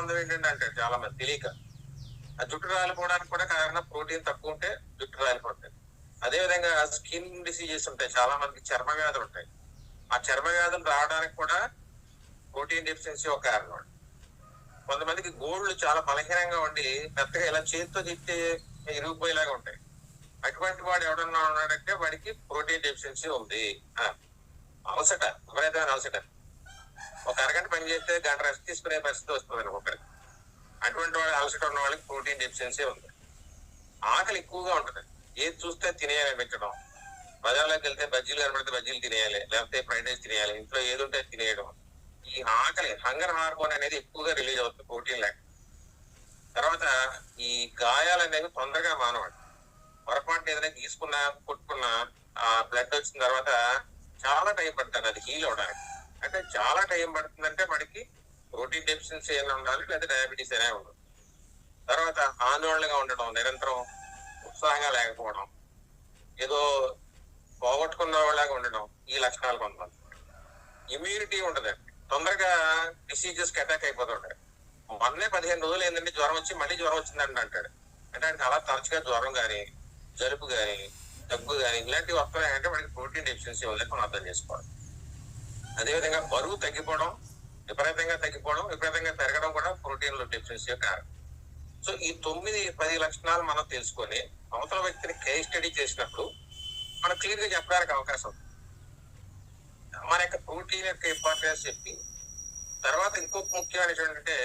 మనకు తెలియక. ఆ జుట్టు రాలిపోవడానికి కూడా కారణం ప్రోటీన్ తక్కువ ఉంటే జుట్టు రాలిపోతుంది అదే విధంగా స్కిన్ డిసీజెస్ ఉంటాయి చాలా మందికి చర్మ వ్యాధులు ఉంటాయి. ఆ చర్మ వ్యాధులు రావడానికి కూడా ప్రోటీన్ డెఫిషియన్సీ ఒక కారణం కొంతమందికి గోళ్ళు చాలా బలహీనంగా ఉండి పెద్దగా ఇలా చేతితో తిప్పితే ఇరిగిపోయేలాగా ఉంటాయి. అటువంటి వాడు ఎవడన్నా ఉన్నాడంటే వాడికి ప్రోటీన్ డెఫిషియన్సీ ఉంది. అలసట విపరీతమైన అలసట. ఒక అరగంట పని చేస్తే గంట రెస్ట్ తీసుకునే పరిస్థితి వస్తుంది ఒకరికి అటువంటి వాళ్ళు అలసట ఉన్న వాళ్ళకి ప్రోటీన్ డెఫిషియన్సీ ఉంది. ఆకలి ఎక్కువగా ఉంటుంది. ఏది చూస్తే తినేయాలనిపించడం. బజార్లోకి వెళ్తే బజ్జీలు కనబడితే బజ్జీలు తినేయాలి. లేకపోతే ఫ్రైడ్ రైస్ తినేయాలి. ఇంట్లో ఏది ఉంటే తినేయడం. ఈ ఆకలి హంగర్ హార్మోన్ అనేది ఎక్కువగా రిలీజ్ అవుతుంది ప్రోటీన్ లేక. తర్వాత ఈ గాయాలు అనేవి తొందరగా మానవాడు. పొరపాటున ఏదైనా తీసుకున్నా కొట్టుకున్నా ఆ బ్లడ్ వచ్చిన తర్వాత చాలా టైం పడుతుంది. అది హీల్ అవడానికి. అంటే చాలా టైం పడుతుందంటే మనకి ప్రోటీన్ డెఫిషియన్సీ అయినా ఉండాలి లేదా డయాబెటీస్ అయినా ఉండదు. తర్వాత ఆందోళనగా ఉండడం నిరంతరం ఉత్సాహంగా లేకపోవడం ఏదో పోగొట్టుకున్న వాళ్ళగా ఉండడం ఈ లక్షణాలు కొంతమంది. ఇమ్యూనిటీ ఉండదు తొందరగా డిసీజెస్కి అటాక్ అయిపోతుంటాయి. మొన్నే పదిహేను రోజులు ఏంటంటే జ్వరం వచ్చి మళ్ళీ జ్వరం వచ్చిందండి అంటాడు. అంటే ఆయనకి అలా తరచుగా జ్వరం కానీ జలుబు కానీ దగ్గు కానీ ఇలాంటివి వస్తున్నాయంటే మనకి ప్రోటీన్ డెఫిషియన్సీ ఉందని మనం అర్థం చేసుకోవాలి. అదేవిధంగా బరువు తగ్గిపోవడం విపరీతంగా తగ్గిపోవడం విపరీతంగా పెరగడం కూడా ప్రోటీన్ల డెఫిషియన్సీ కారణం. సో ఈ తొమ్మిది పది లక్షణాలు మనం తెలుసుకొని అవతల వ్యక్తిని కేస్ స్టడీ చేసినప్పుడు మనం క్లియర్గా చెప్పడానికి అవకాశం మన యొక్క ప్రోటీన్ యొక్క ఇంపార్టెన్స్ చెప్పి తర్వాత ఇంకొక ఏంటంటే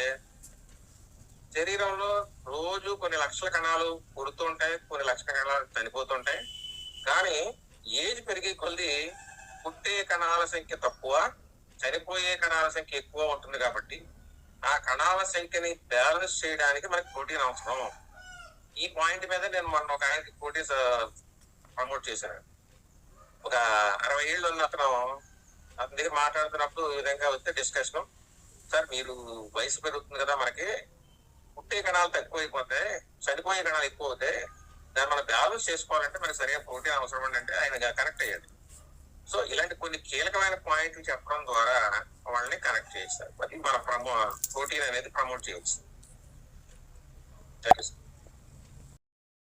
శరీరంలో రోజు కొన్ని లక్షల కణాలు పుడుతుంటాయి కొన్ని లక్షల కణాలు చనిపోతుంటాయి కానీ ఏజ్ పెరిగే కొద్ది పుట్టే కణాల సంఖ్య తక్కువ చనిపోయే కణాల సంఖ్య ఎక్కువ ఉంటుంది కాబట్టి ఆ కణాల సంఖ్యని బ్యాలెన్స్ చేయడానికి మనకి ప్రోటీన్ అవసరం. ఈ పాయింట్ మీద నేను మొన్న ఒక ఆయనకి ప్రోటీన్స్ ప్రమోట్ చేశాను. ఒక అరవై ఏళ్ళు ఉన్న అతను అతని దగ్గర మాట్లాడుతున్నప్పుడు ఈ విధంగా వస్తే డిస్కషన్ సార్ మీరు వయసు పెరుగుతుంది కదా మనకి. పుట్టే కణాలు తక్కువైపోతే చనిపోయే కణాలు ఎక్కువ అవుతాయి. దాన్ని మనం బ్యాలెన్స్ చేసుకోవాలంటే మనకి సరిగా ప్రోటీన్ అవసరం అండి అంటే ఆయన కనెక్ట్ అయ్యాడు. సో ఇలాంటి కొన్ని కీలకమైన పాయింట్లు చెప్పడం ద్వారా వాళ్ళని కనెక్ట్ చేస్తారు మరి మన ప్రమో ప్రోటీన్ అనేది ప్రమోట్ చేయవచ్చు.